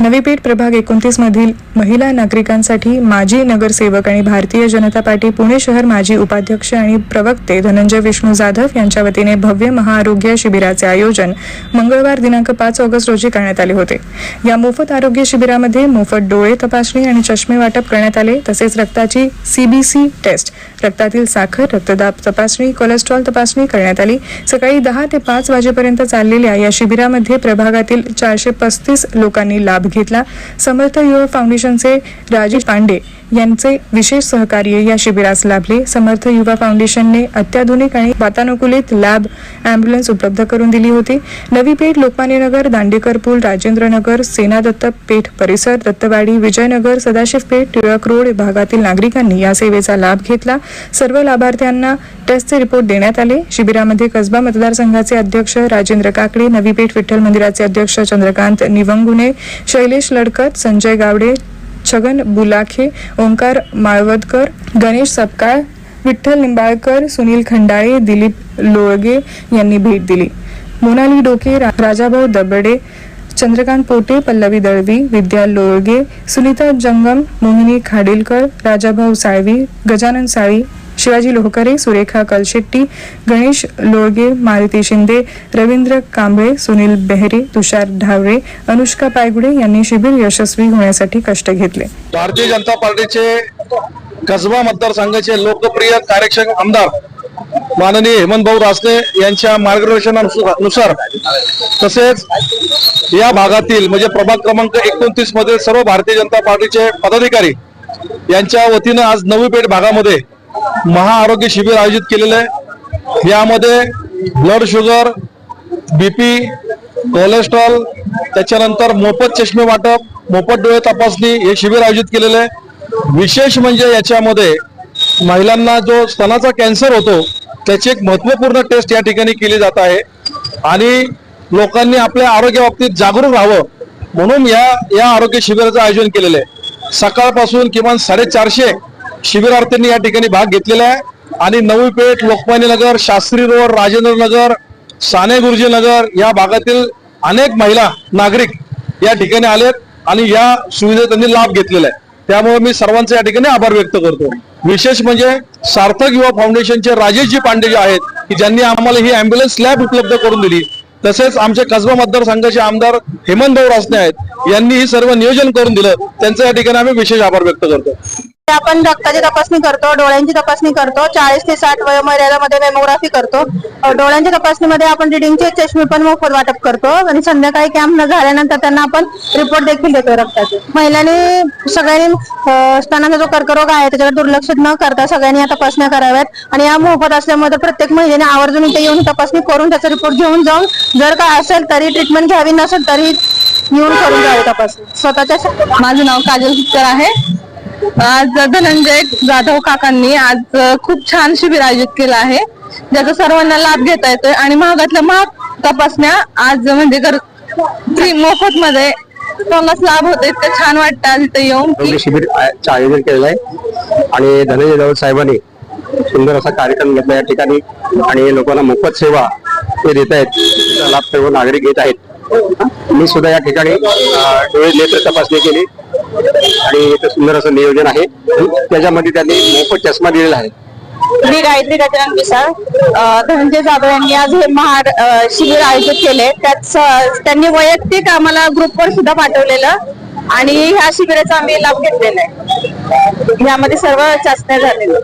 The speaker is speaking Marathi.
नवी पेठ प्रभाग एकोणतीस मधील महिला नागरिकांसाठी माजी नगरसेवक आणि भारतीय जनता पार्टी पुणे शहर माजी उपाध्यक्ष आणि प्रवक्ते धनंजय विष्णू जाधव यांच्या वतीने भव्य महाआरोग्य शिबिराचे आयोजन मंगळवार दिनांक पाच ऑगस्ट रोजी करण्यात आले होते. या मोफत आरोग्य शिबिरामध्ये मोफत डोळे तपासणी आणि चष्मे वाटप करण्यात आले तसेच रक्ताची सीबीसी टेस्ट रक्तातील साखर रक्तदाब तपासणी कोलेस्ट्रॉल तपासणी करण्यात आली. सकाळी दहा ते पाच वाजेपर्यंत चाललेल्या या शिबिरामध्ये प्रभागातील चारशे पस्तीस लोकांनी लाभ घेतला. समर्थ युवा फाउंडेशनचे राजेश पांडे यांचे विशेष सहकार्य या शिबिरास लाभले. समर्थ युवा फाउंडेशनने अत्याधुनिक आणि वातानुकूलित लॅब अँब्युलन्स उपलब्ध करून दिली होती. नवी पेठ लोकमान्य नगर दांडेकर पूल राजेंद्रनगर सेना दत्त पेठ परिसर दत्तवाडी विजयनगर सदाशिव पेठ टिळक रोड भागातील नागरिकांनी या सेवेचा लाभ घेतला. सर्व लाभार्थ्यांना टेस्टचे रिपोर्ट देण्यात आले. शिबिरामध्ये कसबा मतदारसंघाचे अध्यक्ष राजेंद्र काकडे नवी पेठ विठ्ठल मंदिराचे अध्यक्ष चंद्रकांत निवंगुने शैलेश लडकत संजय गावडे छगन बुलाखे ओंकार माळवदकर गणेश सपकाळ विठ्ठल निंबाळकर सुनील खंडाळे दिलीप लोळगे यांनी भेट दिली. मोनाली डोके रा- राजाभाऊ दबडे चंद्रकांत पोटे पल्लवी दळवी विद्या लोळगे सुनीता जंगम मोहिनी खाडीलकर राजाभाऊ साळवी गजानन साळी शिवाजी लोहकरे सुरेखा कलशेट्टी गणेश लोळगे मारुती शिंदे रवींद्र कांबळे सुनील बेहरे तुषार ढावळे अनुष्का पायगुडे यांनी शिबिर यशस्वी होण्यासाठी कष्ट घेतले. भारतीय जनता पार्टीचे कसबा मतदारसंघाचे लोकप्रिय कार्यक्षम आमदार माननीय हेमंत भाऊ रासने यांच्या मार्गदर्शनानुसार तसेच या भागातील म्हणजे प्रभाग क्रमांक एकोणतीसमध्ये सर्व भारतीय जनता पार्टीचे पदाधिकारी यांच्या वतीनं आज नवी पेठ भागामध्ये महाआरोग्य शिबिर आयोजित केलेलं आहे. यामध्ये ब्लड शुगर बीपी कोलेस्ट्रॉल त्याच्यानंतर मोफत चष्मे वाटप मोफत डोळे तपासणी हे शिबिर आयोजित केलेलं आहे. विशेष म्हणजे याच्यामध्ये महिलांना जो स्तनाचा कॅन्सर होतो त्याची एक महत्त्वपूर्ण टेस्ट या ठिकाणी केली जात आहे. आणि लोकांनी आपल्या आरोग्याबाबतीत जागरूक राहावं म्हणून या या आरोग्य शिबिराचं आयोजन केलेलं आहे. सकाळपासून किमान साडेचारशे शिबिरार्थ्यांनी या ठिकाणी भाग घेतलेला आहे. आणि नवी पेठ लोकमान्य नगर शास्त्री रोड राजेंद्र नगर साने गुरुजी नगर या भागातील अनेक महिला नागरिक या ठिकाणी आलेत आणि या सुविधेचा त्यांनी लाभ घेतलेला आहे. त्यामुळे मी सर्वांचे या ठिकाणी आभार व्यक्त करतो. विशेष म्हणजे सार्थक युवा फाउंडेशनचे राजेशजी पांडे जे आहेत की ज्यांनी आम्हाला ही अँब्युलन्स लॅब उपलब्ध करून दिली. तसेच आमचे कसबा मतदारसंघाचे आमदार हेमंत भाऊ रासने आहेत यांनी ही सर्व नियोजन करून दिलं. त्यांचं या ठिकाणी आम्ही विशेष आभार व्यक्त करतो. आपण रक्ताची तपासणी करतो डोळ्यांची तपासणी करतो चाळीस ते साठ वयोमर्यादामध्ये मेमोग्राफी करतो. डोळ्यांच्या तपासणीमध्ये आपण रिडिंगचे चष्मे पण मोफत वाटप करतो आणि संध्याकाळी कॅम्प न झाल्यानंतर त्यांना आपण रिपोर्ट देखील देतो रक्ताचे. महिलांनी सगळ्यांनी स्तनाचा जो कर्करोग आहे त्याच्यावर दुर्लक्ष न करता सगळ्यांनी या तपासण्या कराव्यात. आणि या मोफत असल्यामुळे प्रत्येक महिलेने आवर्जून इथे येऊन तपासणी करून त्याचा रिपोर्ट घेऊन जाऊन जर काय असेल तरी ट्रीटमेंट घ्यावी नसेल तरी येऊन करून जावे तपासणी. स्वतःच्या माझं नाव काजल सुत्तर आहे. आज धनंजय जाधव काकांनी आज खूप छान शिबिर आयोजित केलं आहे. ज्याचा सर्वांना लाभ घेता येतोय आणि महागातल्या महाग तपासण्या आज म्हणजे जर फ्री मोफत मध्ये चांगलाच लाभ होतो इतकं छान वाटतं आज इथं येऊन. की शिबिर आयोजन केलेलं आहे. आणि धनंजय जाधव साहेबांनी सुंदर असा कार्यक्रम घेतला या ठिकाणी. आणि लोकांना मोफत सेवा ते देत आहेत. त्याचा लाभ सर्व नागरिक घेत आहेत. मी सुद्धा या ठिकाणी अं, डोळे नेत्र तपासणी केली. आणि इथं सुंदर असं नियोजन आहे. त्याच्यामध्ये त्यांनी मोफत चष्मा दिलेला आहे. मी गायत्री गजानन मिसाळ धनंजय जाधव यांनी आज हे महार शिबिर आयोजित केले. त्यात त्यांनी वैयक्तिक आम्हाला ग्रुपवर सुद्धा पाठवलेलं आणि ह्या शिबिराचा आम्ही लाभ घेतलेला आहे. यामध्ये सर्व चाचण्या झालेल्या